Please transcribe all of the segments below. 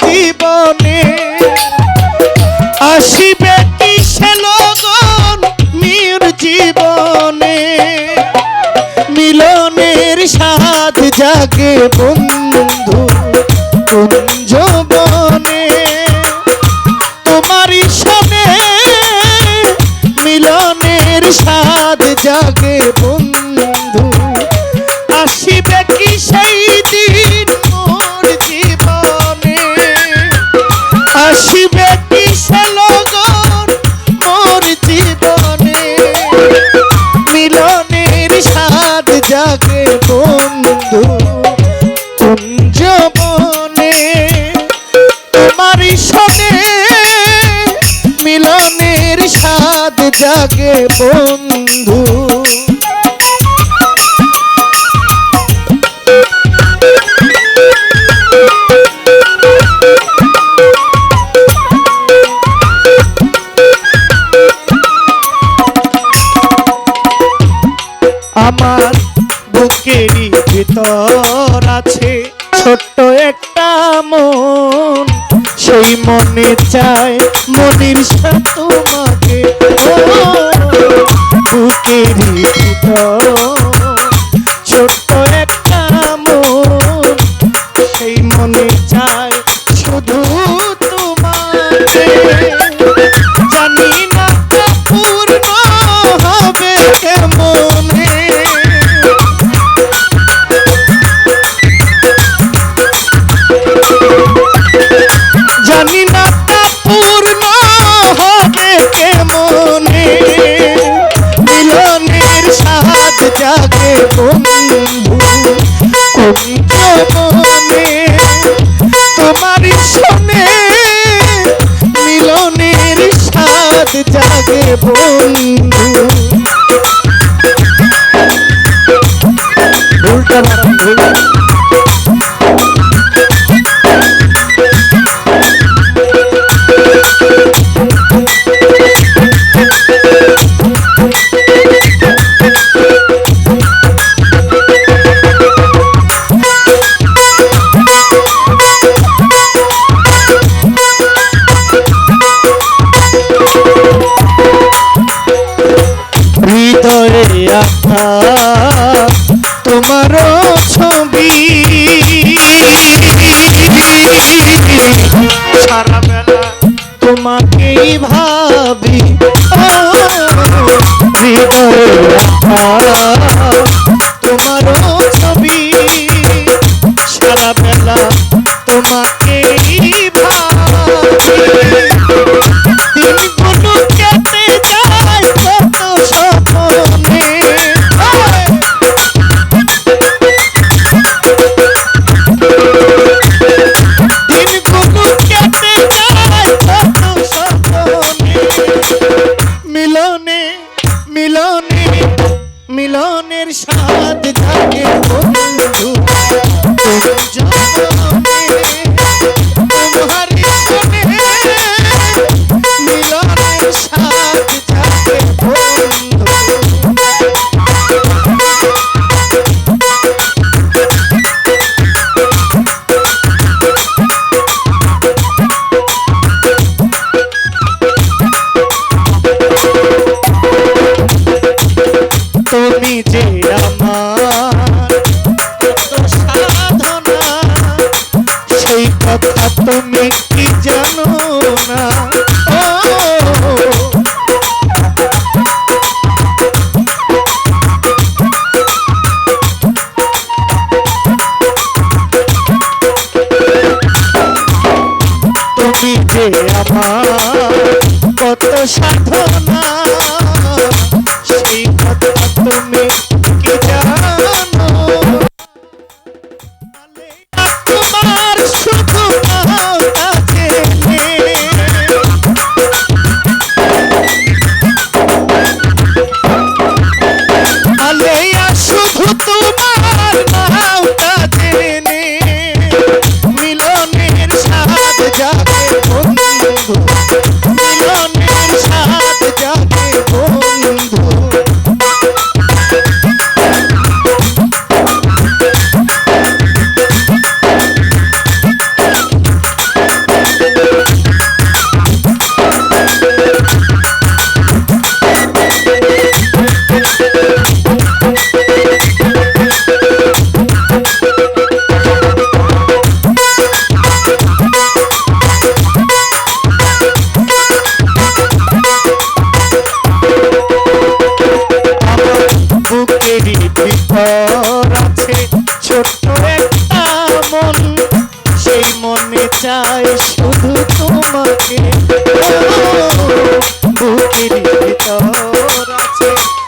জীবনে আসিবে কি সে লগন মির জীবনে? মিলনের সাথ জাগে বন্ধু কুঞ্জবন ভিতর আছে। ছোট্ট একটা মন সেই মনে চায় মনির সাথে তোমার লাগে বন্ধু। উল্টা করো ছবি। সারা বেলা ভাবি। জীবন মিলনের স্বাদ থাকে বন্ধু। কথা তুমি কি জানো না? তুমি যে আমার কত সাধনা চাই শুধু তোমাকে। বুকের ভিতর আছে।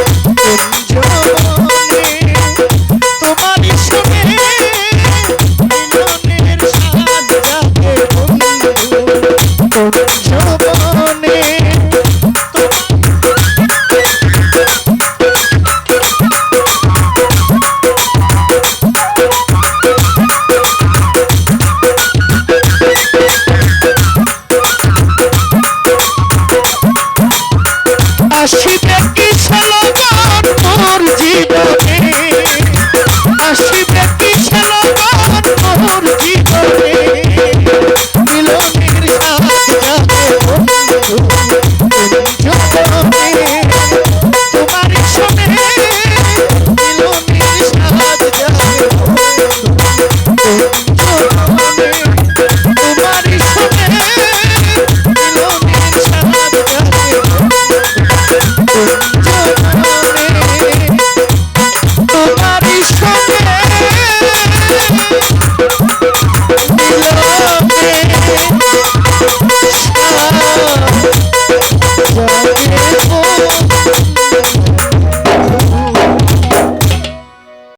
Yeah. আসিবে